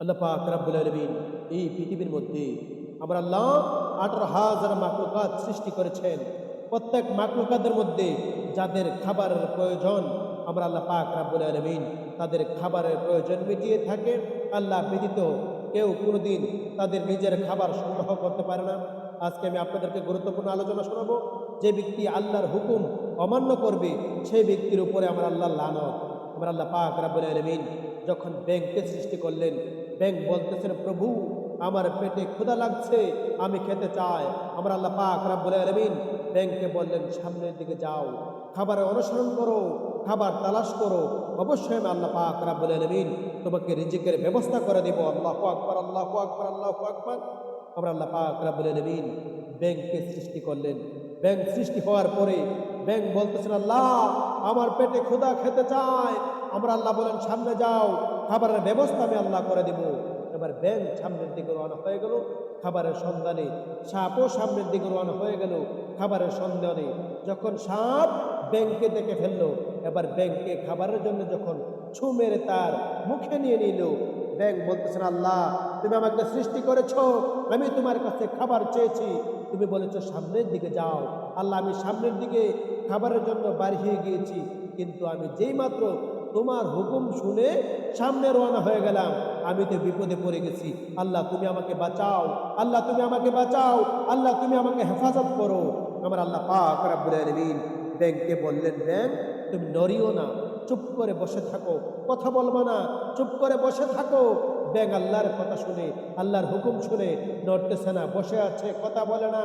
আল্লাহ পাক রাব্বুল আলামিন এই পৃথিবীর মধ্যে আমরা আল্লাহ আঠারো হাজার মাকলুকাত সৃষ্টি করেছেন। প্রত্যেক মাকলুকাতের মধ্যে যাদের খাবারের প্রয়োজন, আমরা আল্লাহ পাক রাব্বুল আলামিন তাদের খাবারের প্রয়োজন মিটিয়ে থাকে। আল্লাহ ব্যতীত কেউ কোনোদিন তাদের নিজের খাবার সংগ্রহ করতে পারে না। আজকে আমি আপনাদেরকে গুরুত্বপূর্ণ আলোচনা শোনাবো। যে ব্যক্তি আল্লাহর হুকুম অমান্য করবে, সেই ব্যক্তির উপরে আমার আল্লাহ লানত। আমার আল্লাহ পাক রাব্বুল আলামিন যখন ব্যাংককে সৃষ্টি করলেন, ব্যাংক বলতেছেন, প্রভু, আমার পেটে ক্ষুধা লাগছে, আমি খেতে চাই। আমার আল্লাহ পাক রাব্বুল আলামিন ব্যাংককে বললেন, সামনের দিকে যাও, খাবারের অনুসরণ করো, খাবার তালাশ করো। অবশ্যই আমি আল্লাহ পাক রাব্বুল আলামিন তোমাকে রিজিকের ব্যবস্থা করে দেব। আল্লাহু আকবার আল্লাহু আকবার আল্লাহু আকবার। আমরা আল্লাহ পাক রাব্বুল আলামিন ব্যাংককে সৃষ্টি করলেন। ব্যাংক সৃষ্টি হওয়ার পরে ব্যাংক বলতেছেন আল্লাহ আমার পেটে ক্ষুধা খেতে চায়। আমরা আল্লাহ বলেন, সামনে যাও, খাবারের ব্যবস্থা আমি আল্লাহ করে দেব। এবার ব্যাংক সামনের দিকে রওনা হয়ে গেল, খাবারের সন্ধানে। সাপও সামনের দিকে রওনা হয়ে গেল, খাবারের সন্ধানে। যখন সাপ ব্যাংকে দেখে ফেলল, এবার ব্যাংকে খাবারের জন্য যখন ছু মেরে তার মুখে নিয়ে নিল ব্যাংক বলতেছেন আল্লাহ তুমি আমাকে সৃষ্টি করেছ, আমি তোমার কাছে খাবার চেয়েছি। তুমি বলেছ সামনের দিকে যাও। আল্লাহ, আমি সামনের দিকে খাবারের জন্য বাড়ি হয়ে গিয়েছি। কিন্তু আমি যেই মাত্র তোমার হুকুম শুনে সামনে রওনা হয়ে গেলাম, আমি তো বিপদে পড়ে গেছি। আল্লাহ, তুমি আমাকে বাঁচাও। আল্লাহ, তুমি আমাকে বাঁচাও। আল্লাহ, তুমি আমাকে হেফাজত করো। আমার আল্লাহ পাক রাব্বুল ব্যাংককে বললেন ব্যাংক তুমি নড়িও না। চুপ করে বসে থাকো। কথা বলব না। চুপ করে বসে থাকো। ব্যাং আল্লাহর কথা শুনে, আল্লাহর হুকুম শুনে নড়তেছে না, বসে আছে, কথা বলে না।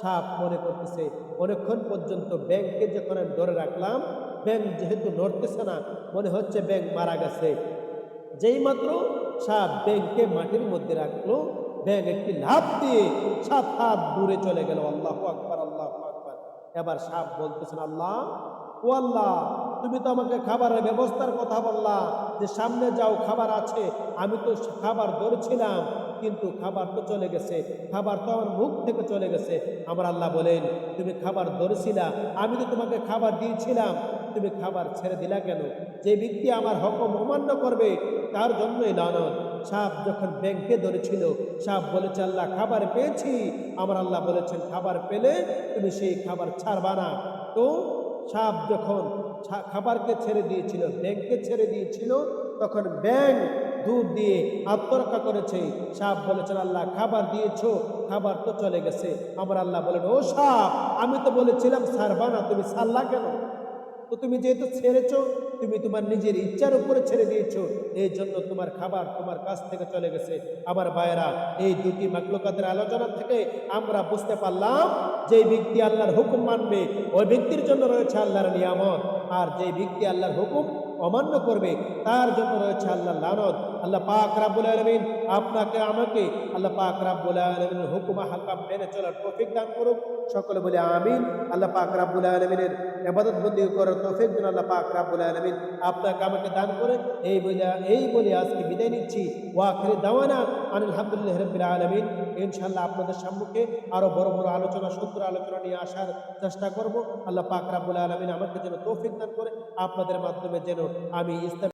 সাপ মনে করতেছে, অনেকক্ষণ পর্যন্ত ব্যাংকে যখন আমি ধরে রাখলাম ব্যাংক যেহেতু নড়তেছে না, মনে হচ্ছে ব্যাংক মারা গেছে। যেই মাত্র সাপ ব্যাংকে মাটির মধ্যে রাখল ব্যাংক একটি লাভ দিয়ে সাপ হাত দূরে চলে গেল। আল্লাহ আকবার আল্লাহ আকবার। এবার সাপ বলতেছেন আল্লাহ, ও আল্লাহ তুমি তো আমাকে খাবারের ব্যবস্থার কথা বললা যে সামনে যাও, খাবার আছে। আমি তো খাবার ধরেছিলাম, কিন্তু খাবার তো চলে গেছে। খাবার তো আমার মুখ থেকে চলে গেছে। আমার আল্লাহ বলেন, তুমি খাবার ধরেছিলা, আমি তো তোমাকে খাবার দিয়েছিলাম। তুমি খাবার ছেড়ে দিলা কেন? যে ব্যক্তি আমার হকম অমান্য করবে, তার জন্যই লানত। সাপ যখন ব্যাংকে ধরেছিল, সাপ বলেছে, আল্লাহ, খাবার পেয়েছি। আমার আল্লাহ বলেছেন, খাবার পেলে তুমি সেই খাবার ছাড়বা না। তো সাপ যখন খাবারকে ছেড়ে দিয়েছিল, ব্যাংককে ছেড়ে দিয়েছিল। তখন ব্যাংক দুধ দিয়ে আত্মরক্ষা করেছে। সাপ বলেছেন আল্লাহ, খাবার দিয়েছ, খাবার তো চলে গেছে। আমার আল্লাহ বলেন, ও সাপ, আমি তো বলেছিলাম না, তুমি সারলা কেন? তো তুমি যেহেতু ছেড়েছো, তুমি তোমার নিজের ইচ্ছার উপরে ছেড়ে দিয়েছ, এই জন্য তোমার খাবার তোমার কাছ থেকে চলে গেছে। আবার ভাইয়েরা, এই দুটি মাকলুকাতের আলোচনা থেকে আমরা বুঝতে পারলাম যে ব্যক্তি আল্লাহর হুকুম মানবে, ওই ব্যক্তির জন্য রয়েছে আল্লাহর নিয়ামত। আর যে ব্যক্তি আল্লাহর হুকুম অমান্য করবে, তার জন্য রয়েছে আল্লাহর লানত। আল্লাহ পাক রাব্বুল আলামিন আপনাকে, আমাকে আল্লাহ পাক রাব্বুল আলামিনের হুকুম, হাকাম মেনে চলার তৌফিক দান করুক। সকলে বলে আমিন। আল্লাহ পাক রাব্বুল আলামিনের ইবাদত বন্দি করার তৌফিক দিন আল্লাহ পাক রাব্বুল আলামিন আপনাকে, আমাকে দান করে। এই বলে এই বলে আজকে বিদায় নিচ্ছি। ওয়াখিরি দাওয়ানা আলহামদুলিল্লাহ রাব্বিল আলামিন। ইনশাআল্লাহ আপনাদের সম্মুখে আরও বড় বড় আলোচনা সুন্দর আলোচনা নিয়ে আসার চেষ্টা করব। আল্লাহ পাক রাব্বুল আলামিন আমাকে যেন তৌফিক দান করে, আপনাদের মাধ্যমে যেন আমি ইসলাম